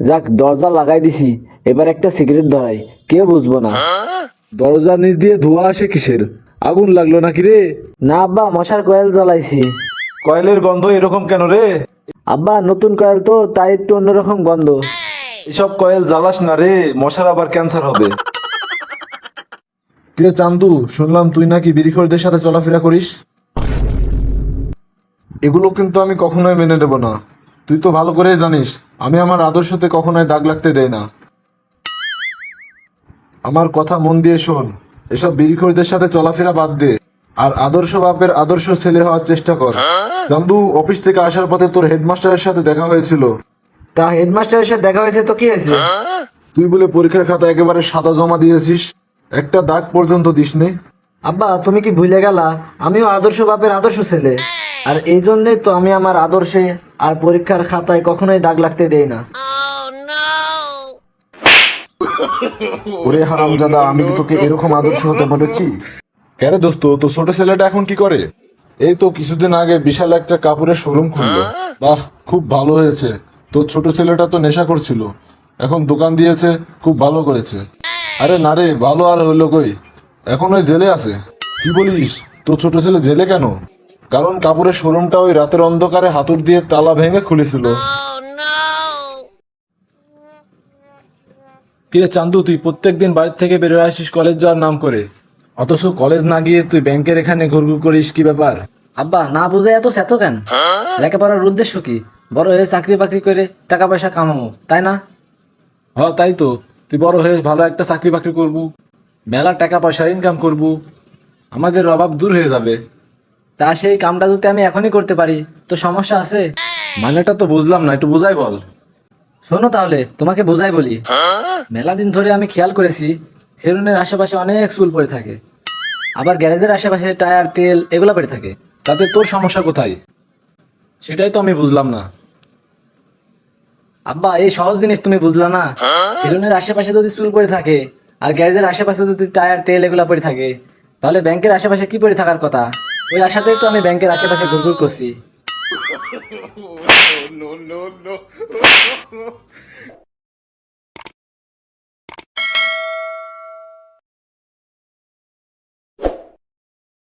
যাক দরজা লাগাই দিছি। এবার একটা সিগারেট ধরাই। কেউ বুঝব না। দরজা নিচ দিয়ে ধোয়া আসে কিসের? আগুন লাগল নাকি রে? না আব্বা মশার কয়েল জ্বালাইছি। কয়েলের গন্ধ এরকম কেন রে? আব্বা নতুন কয়েল তো তাই একটু অন্যরকম গন্ধ। এসব কয়েল জ্বালাস না রে মশার আবার ক্যান্সার হবে। কিরে চান্দু শুনলাম তুই নাকি বিড়িখোরদের সাথে চলাফেরা করিস? এগুলো কিন্তু আমি কখনোই মেনে নেব না। তুই তো ভালো করেই জানিস আমি আমার আদর্শতে কখনোই দাগ লাগতে দেই না। আমার কথা মন দিয়ে শোন। এসব বিড়িখোরদের সাথে চলাফেরা বাদ দে। আর আদর্শ বাপের আদর্শ ছেলে হওয়ার চেষ্টা কর। চান্দু অফিস থেকে আসার পথে তোর হেডমাস্টারের সাথে দেখা হয়েছিল। তা হেডমাস্টারের সাথে দেখা হয়েছে তো কি হয়েছে? তুই বলে পরীক্ষার খাতা একেবারে সাদা জমা দিয়েছিস। একটা দাগ পর্যন্ত দিসনি। আব্বা তুমি কি ভুলে গেলা? আমিও আদর্শ বাপের আদর্শ ছেলে। আর এই জন্যই তো আমি আমার আদর্শে আর পরীক্ষার খাতায় কখনোই দাগ লাগতে দেই না। ওরে হারামজাদা আমি কি তোকে এরকম আদর্শ হতে বলেছি? কেন দোস্ত তো ছোট ছেলেটা এখন কি করে? এই তো কিছুদিন আগে বিশাল একটা কাপড়ের শোরুম খুললো। বাহ খুব ভালো হয়েছে। তোর ছোট ছেলেটা তো নেশা করছিল। এখন দোকান দিয়েছে খুব ভালো করেছে। আরে না রে ভালো আর হইল কই? এখন ওই জেলে আছে। কি বলিস? তোর ছোট ছেলে জেলে কেন? কারণ কাপুরের শোরুমটা ওই রাতের অন্ধকারে হাতুর দিয়ে তালা ভেঙে খুলেছিল। কিরে চান্দু তুই প্রত্যেকদিন বাড়ির থেকে বেরোয় আসিস কলেজ যাওয়ার নাম করে। অথচ কলেজ না গিয়ে তুই ব্যাংকের এখানে ঘুরঘুর করিস কি ব্যাপার? আব্বা না বুঝে এত সেত কেন? লেখাপড়ার উদ্দেশ্য কি? বড় হয়ে চাকরি বাকরি করে টাকা পয়সা কামাবো তাই না? হ তাই তো। তুই বড় হয়ে ভালো একটা চাকরি বাকরি করবু মেলা টাকা পয়সা ইনকাম করবু। আমাদের অভাব দূর হয়ে যাবে। তা সেই কামটা যদি আমি এখনই করতে পারি তো সমস্যা আছে? মানেটা তো বুঝলাম না একটু বুঝাই বল। শোনো তাহলে তোমাকে বোঝাই বলি। মেলা দিন ধরে আমি খেয়াল করেছি সেলুনের আশেপাশে অনেক চুল পড়ে থাকে। আবার গ্যারেজের আশেপাশে টায়ার তেল এগুলো পড়ে থাকে। তাতে তোর সমস্যা কোথায়? সেটাই তো আমি বুঝলাম না। আব্বা এই সহজ জিনিস তুমি বুঝলা না। সেলুনের আশেপাশে যদি চুল পড়ে থাকে আর গ্যারেজের আশেপাশে যদি টায়ার তেল এগুলো পড়ে থাকে তাহলে ব্যাংকের আশেপাশে কি পড়ে থাকার কথা? ওই আশাতেই তো আমি ব্যাংকের আশেপাশে ঘুরঘুর করছি।